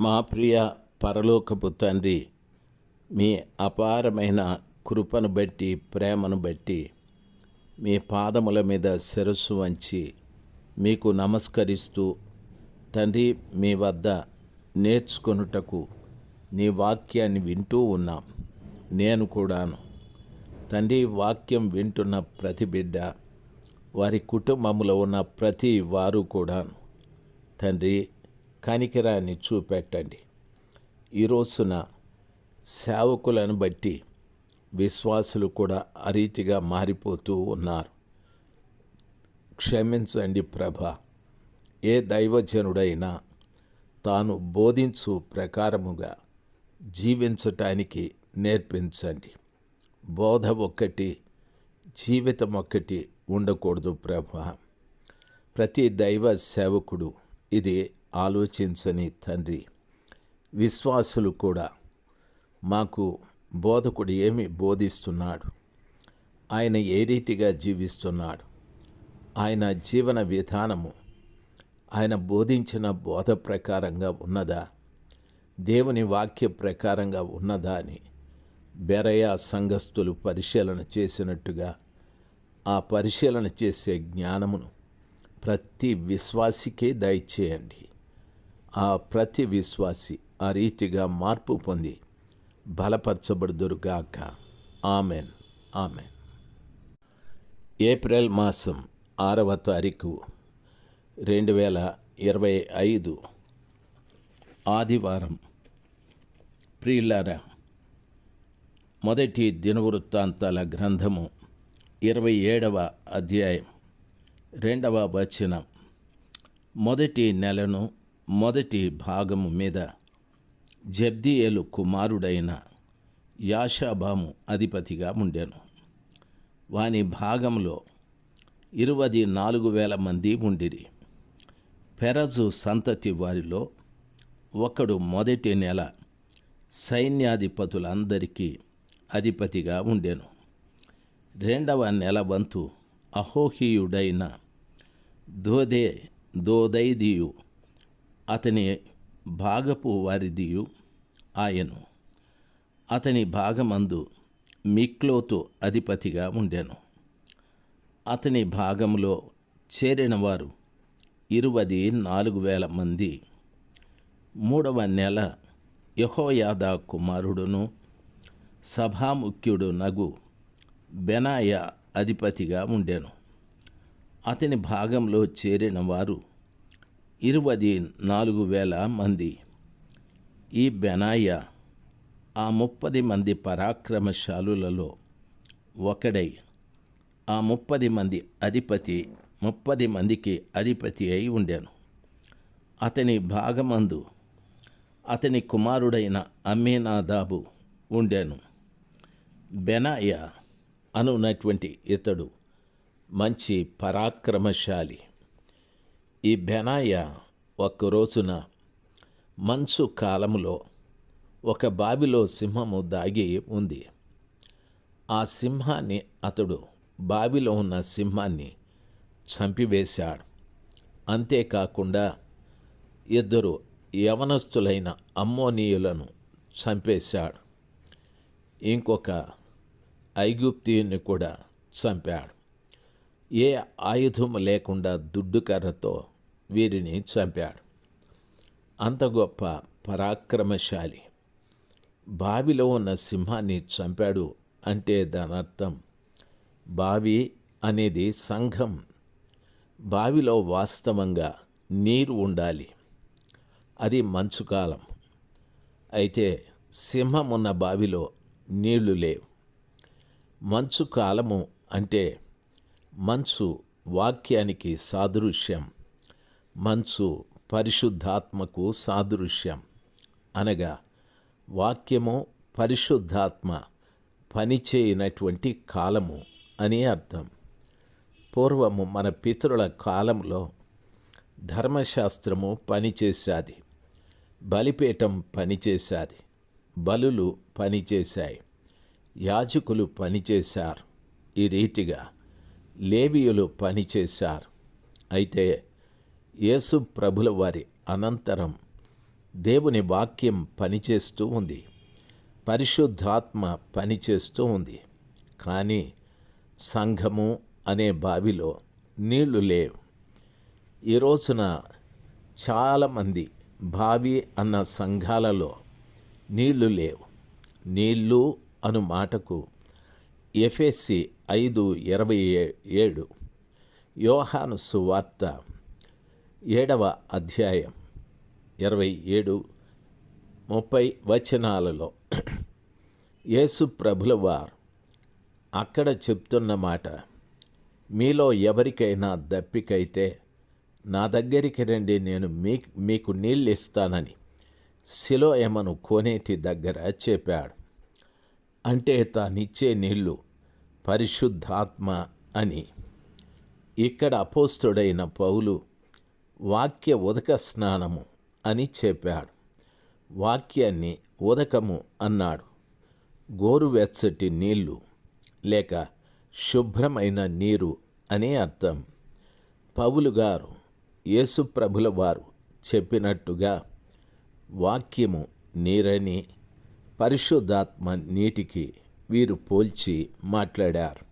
మా ప్రియ పరలోకపు తండ్రి మీ అపారమైన కృపను బట్టి ప్రేమను బట్టి మీ పాదముల మీద శిరస్సు వంచి మీకు నమస్కరిస్తూ తండ్రి మీ వద్ద నేర్చుకొనుటకు నీ వాక్యాన్ని వింటూ ఉన్నాం. నేను కూడాను. తండ్రి వాక్యం వింటున్న ప్రతి బిడ్డ వారి కుటుంబంలో ఉన్న ప్రతి వారు కూడాను. తండ్రి కనికిరాన్ని చూపెట్టండి. ఈ రోజున సేవకులను బట్టి విశ్వాసులు కూడా ఆ రీతిగా మారిపోతూ ఉన్నారు. క్షమించండి ప్రభ ఏ దైవజనుడైనా తాను బోధించు ప్రకారముగా జీవించటానికి నేర్పించండి. బోధ ఒక్కటి జీవితం ఒక్కటి ఉండకూడదు ప్రభ. ప్రతి దైవ సేవకుడు ఇది ఆలోచించని తండ్రి. విశ్వాసులు కూడా మాకు బోధకుడు ఏమి బోధిస్తున్నాడు? ఆయన ఏ రీతిగా జీవిస్తున్నాడు? ఆయన జీవన విధానము ఆయన బోధించిన బోధ ప్రకారంగా ఉన్నదా? దేవుని వాక్య ప్రకారంగా ఉన్నదా అని బెరయ సంఘస్థులు పరిశీలన చేసినట్టుగా ఆ పరిశీలన చేసే జ్ఞానమును ప్రతి విశ్వాసికే దయచేయండి. ఆ ప్రతి విశ్వాసి ఆ రీతిగా మార్పు పొంది బలపరచబడుదురుగాక. ఆమెన్. ఆమెన్. ఏప్రిల్ మాసం ఆరవ తారీఖు రెండు వేల ఇరవై ఐదు ఆదివారం. ప్రియులారా మొదటి దినవృత్తాంతాల గ్రంథము ఇరవై ఏడవ అధ్యాయం రెండవ వచనం. మొదటి నెలను మొదటి భాగము మీద జబ్దియేలు కుమారుడైన యాషాబాము అధిపతిగా ఉండెను. వాని భాగంలో ఇరువది నాలుగు వేల మంది ఉండిరి. పెరజు సంతతి వారిలో ఒకడు మొదటి నెల సైన్యాధిపతులందరికీ అధిపతిగా ఉండెను. రెండవ నెల వంతు అహోహీయుడైన దోదే దోదైదియు అతని భాగపు వారిదియు ఆయను. అతని భాగమందు మిక్లోతు అధిపతిగా ఉండెను. అతని భాగంలో చేరిన వారు ఇరువది నాలుగు వేల మంది. మూడవ నెల యహోయాదా కుమారుడును సభాముఖ్యుడు నగు బెనాయ అధిపతిగా ఉండెను. అతని భాగంలో చేరిన వారు ఇరవది నాలుగు వేల మంది. ఈ బెనాయ ఆ ముప్పది మంది పరాక్రమశాలులలో ఒకడై ఆ ముప్పది మంది అధిపతి ముప్పది మందికి అధిపతి అయి ఉండాను. అతని భాగమందు అతని కుమారుడైన అమ్మీనాదాబు ఉండాను. బెనాయ అనున్నటువంటి ఇతడు మంచి పరాక్రమశాలి. ఈ బెనాయ ఒక్కరోజున మంచు కాలములో ఒక బావిలో సింహము దాగి ఉంది. ఆ సింహాన్ని అతడు బావిలో ఉన్న సింహాన్ని చంపివేశాడు. అంతేకాకుండా ఇద్దరు యవనస్తులైన అమ్మోనీయులను చంపేశాడు. ఇంకొక ఐగుప్తియుని కూడా చంపాడు. ఏ ఆయుధం లేకుండా దుడ్డుకర్రతో వీరిని చంపాడు. అంత గొప్ప పరాక్రమశాలి. బావిలో ఉన్న సింహాన్ని చంపాడు అంటే దాని అర్థం బావి అనేది సంఘం. బావిలో వాస్తవంగా నీరు ఉండాలి. అది మంచుకాలం అయితే సింహం ఉన్న బావిలో నీళ్ళు లేవు. మంచు కాలము అంటే మంచు వాక్యానికి సాదృశ్యం. మంచు పరిశుద్ధాత్మకు సాదృశ్యం. అనగా వాక్యము పరిశుద్ధాత్మ పనిచేయనటువంటి కాలము అని అర్థం. పూర్వము మన పితరుల కాలంలో ధర్మశాస్త్రము పనిచేశాది. బలిపీఠం పనిచేశాది. బలులు పనిచేశాయి. యాజకులు పనిచేశారు. ఈ రీతిగా లేవియులు పనిచేశారు అయితే యేసు ప్రభుల వారి అనంతరం దేవుని వాక్యం పనిచేస్తూ ఉంది. పరిశుద్ధాత్మ పనిచేస్తూ ఉంది. కానీ సంఘము అనే బావిలో నీళ్ళు లేవు. ఈ రోజున చాలామంది బావి అన్న సంఘాలలో నీళ్ళు లేవు. నీళ్ళు అను మాటకు ఎఫ్ఎస్సి ఐదు ఇరవై ఏడు. యోహాను సువార్త ఏడవ అధ్యాయం ఇరవై ఏడు ముప్పై వచనాలలో. యేసు ప్రభుల వారు అక్కడ చెప్తున్న మాట మీలో ఎవరికైనా దప్పికైతే నా దగ్గరికి రండి నేను మీ మీకు నీళ్ళు ఇస్తానని శిలోయమను కోనేటి దగ్గర చెప్పాడు. అంటే తానిచ్చే నీళ్ళు పరిశుద్ధాత్మ అని. ఇక్కడ అపోస్తుడైన పౌలు వాక్య ఉదక స్నానము అని చెప్పాడు. వాక్యాన్ని ఉదకము అన్నాడు. గోరువెచ్చటి నీళ్ళు లేక శుభ్రమైన నీరు అని అర్థం. పౌలు గారు యేసుప్రభుల వారు చెప్పినట్టుగా వాక్యము నీరని పరిశుద్ధాత్మ నీటికి వీరు పోల్చి మాట్లాడారు.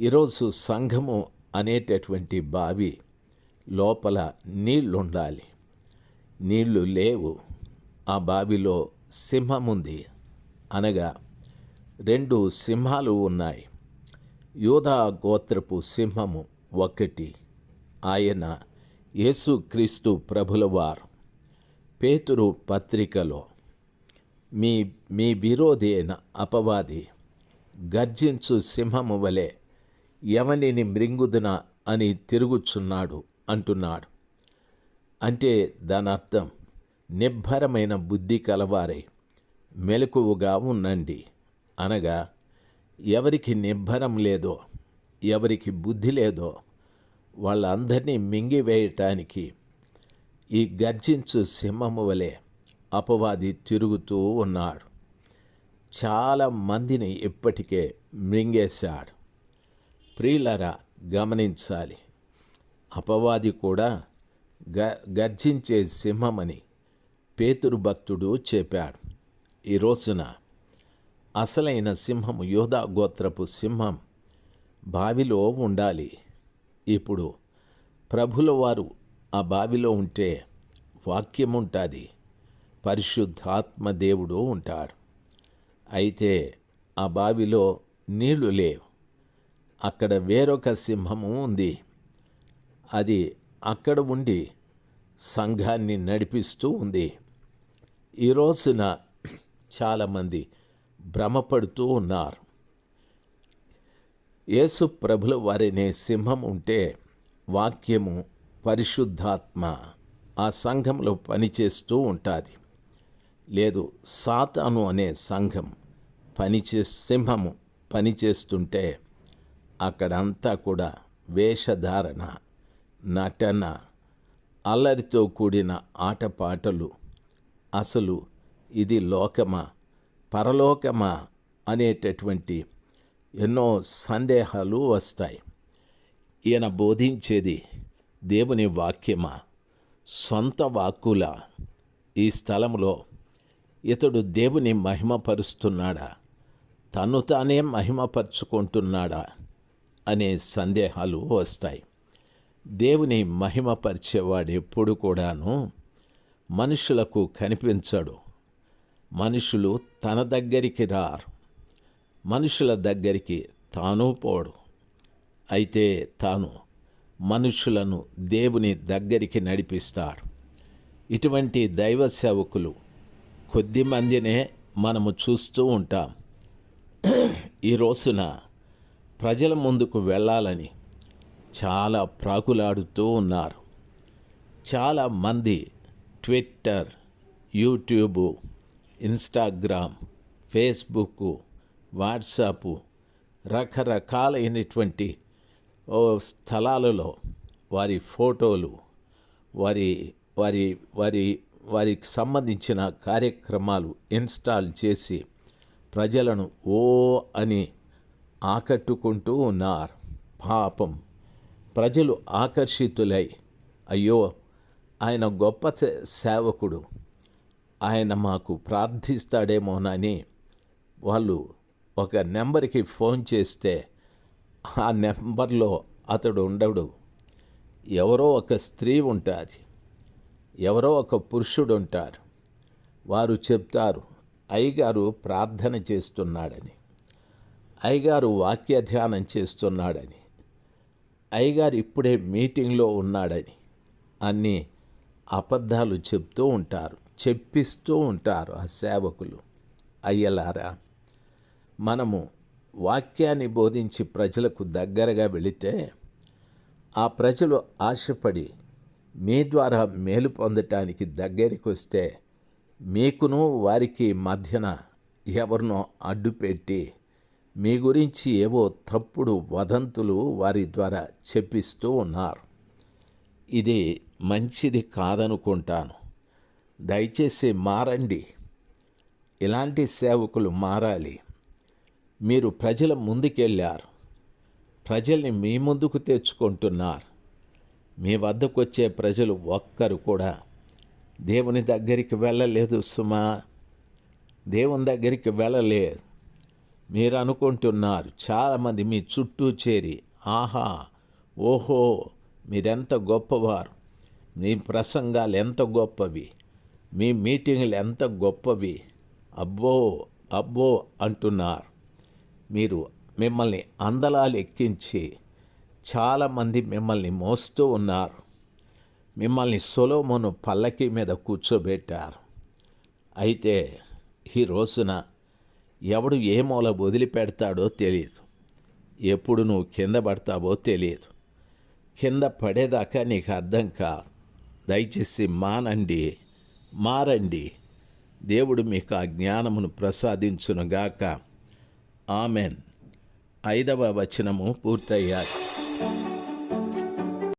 ఈరోజు సంఘము అనేటటువంటి బావి లోపల నీళ్ళుండాలి. నీళ్ళు లేవు. ఆ బావిలో సింహముంది. అనగా రెండు సింహాలు ఉన్నాయి. యోధా గోత్రపు సింహము ఒకటి. ఆయన యేసుక్రీస్తు ప్రభులవారు. పేతురు పత్రికలో మీ మీ విరోధి అయిన అపవాది గర్జించు సింహము వలె ఎవనిని మృంగుదున అని తిరుగుచున్నాడు అంటున్నాడు. అంటే దాని అర్థం నిబ్బరమైన బుద్ధి కలవారై మెలకువగా ఉండండి. అనగా ఎవరికి నిబ్బరం లేదో ఎవరికి బుద్ధి లేదో వాళ్ళందరినీ మింగివేయటానికి ఈ గర్జించు సింహము వలె అపవాది తిరుగుతూ ఉన్నాడు. చాలా మందిని ఇప్పటికే మింగేశాడు. ప్రియులరా గమనించాలి. అపవాది కూడా గ గర్జించే సింహమని పేతురు భక్తుడు చెప్పాడు. ఈ రోజున అసలైన సింహం యోధా గోత్రపు సింహం బావిలో ఉండాలి. ఇప్పుడు ప్రభుల వారు ఆ బావిలో ఉంటే వాక్యం ఉంటుంది పరిశుద్ధాత్మ దేవుడు ఉంటాడు. అయితే ఆ బావిలో నీళ్ళు లేవు. అక్కడ వేరొక సింహము ఉంది. అది అక్కడ ఉండి సంఘాన్ని నడిపిస్తూ ఉంది. ఈ రోజున చాలామంది భ్రమపడుతూ ఉన్నారు. యేసు ప్రభుల వారినే సింహం ఉంటే వాక్యము పరిశుద్ధాత్మ ఆ సంఘంలో పనిచేస్తూ ఉంటుంది. లేదు సాతాను అనే సంఘం పనిచే సింహము పనిచేస్తుంటే అక్కడంతా కూడా వేషధారణ నటన అల్లరితో కూడిన ఆటపాటలు. అసలు ఇది లోకమా పరలోకమా అనేటటువంటి ఎన్నో సందేహాలు వస్తాయి. ఈయన బోధించేది దేవుని వాక్యమా సొంత వాక్కుల ఈ స్థలంలో ఇతడు దేవుని మహిమపరుస్తున్నాడా? తను తానే మహిమపరుచుకుంటున్నాడా? అనే సందేహాలు వస్తాయి. దేవుని మహిమపరిచేవాడు ఎప్పుడు కూడాను మనుషులకు కనిపించడు. మనుషులు తన దగ్గరికి రారు. మనుషుల దగ్గరికి తాను పోడు. అయితే తాను మనుషులను దేవుని దగ్గరికి నడిపిస్తాడు. ఇటువంటి దైవ సేవకులు కొద్ది మందినే మనము చూస్తూ ఉంటాం. ఈ రోజున ప్రజల ముందుకు వెళ్ళాలని చాలా ప్రాకులాడుతూ ఉన్నారు. చాలామంది Twitter YouTube Instagram Facebook WhatsApp రకరకాలైనటువంటి స్థలాలలో వారి ఫోటోలు వారి వారి వారి వారికి సంబంధించిన కార్యక్రమాలు ఇన్స్టాల్ చేసి ప్రజలను ఓ అని ఆకట్టుకుంటూ ఉన్నారు. పాపం. ప్రజలు ఆకర్షితులై. అయ్యో! ఆయన గొప్ప సేవకుడు. ఆయన మాకు ప్రార్థిస్తాడేమోనని వాళ్ళు ఒక నెంబర్కి ఫోన్ చేస్తే ఆ నెంబర్లో అతడు ఉండడు. ఎవరో ఒక స్త్రీ ఉంటుంది. ఎవరో ఒక పురుషుడు ఉంటారు వారు చెప్తారు అయ్యగారు ప్రార్థన చేస్తున్నాడని. అయ్యగారు వాక్య ధ్యానం చేస్తున్నాడని. అయ్యగారు ఇప్పుడే మీటింగ్లో ఉన్నాడని అన్ని అబద్ధాలు చెప్తూ ఉంటారు చెప్పిస్తూ ఉంటారు ఆ సేవకులు. అయ్యలారా మనము వాక్యాన్ని బోధించి ప్రజలకు దగ్గరగా వెళితే ఆ ప్రజలు ఆశపడి మీ ద్వారా మేలు పొందటానికి దగ్గరికి వస్తే మీకును వారికి మధ్యన ఎవరినో అడ్డుపెట్టి మీ గురించి ఏవో తప్పుడు వదంతులు వారి ద్వారా చెప్పిస్తూ ఉన్నారు. ఇది మంచిది కాదనుకుంటాను. దయచేసి మారండి. ఇలాంటి సేవకులు మారాలి. మీరు ప్రజల ముందుకెళ్ళారు ప్రజల్ని మీ ముందుకు తెచ్చుకుంటున్నారు. మీ వద్దకు వచ్చే ప్రజలు ఒక్కరు కూడా దేవుని దగ్గరికి వెళ్ళలేదు సుమా. దేవుని దగ్గరికి వెళ్ళలేదు. మీరు అనుకుంటున్నారు చాలామంది మీ చుట్టూ చేరి ఆహా ఓహో మీరెంత గొప్పవారు. మీ ప్రసంగాలు ఎంత గొప్పవి. మీ మీటింగ్లు ఎంత గొప్పవి. అబ్బో అబ్బో అంటున్నారు. మీరు మిమ్మల్ని అందలాలు ఎక్కించి చాలామంది మిమ్మల్ని మోస్తూ ఉన్నారు. మిమ్మల్ని సొలోమోను పల్లకి మీద కూర్చోబెట్టారు. అయితే ఈ రోజున ఎవడు ఏ మూల వదిలిపెడతాడో తెలియదు ఎప్పుడు నువ్వు కింద పడతావో తెలియదు కింద పడేదాకా నీకు అర్థం కాదు. దయచేసి మానండి మారండి. దేవుడు మీకు ఆ జ్ఞానమును ప్రసాదించునుగాక. ఆమెన్. ఐదవ వచనము పూర్తయ్యారు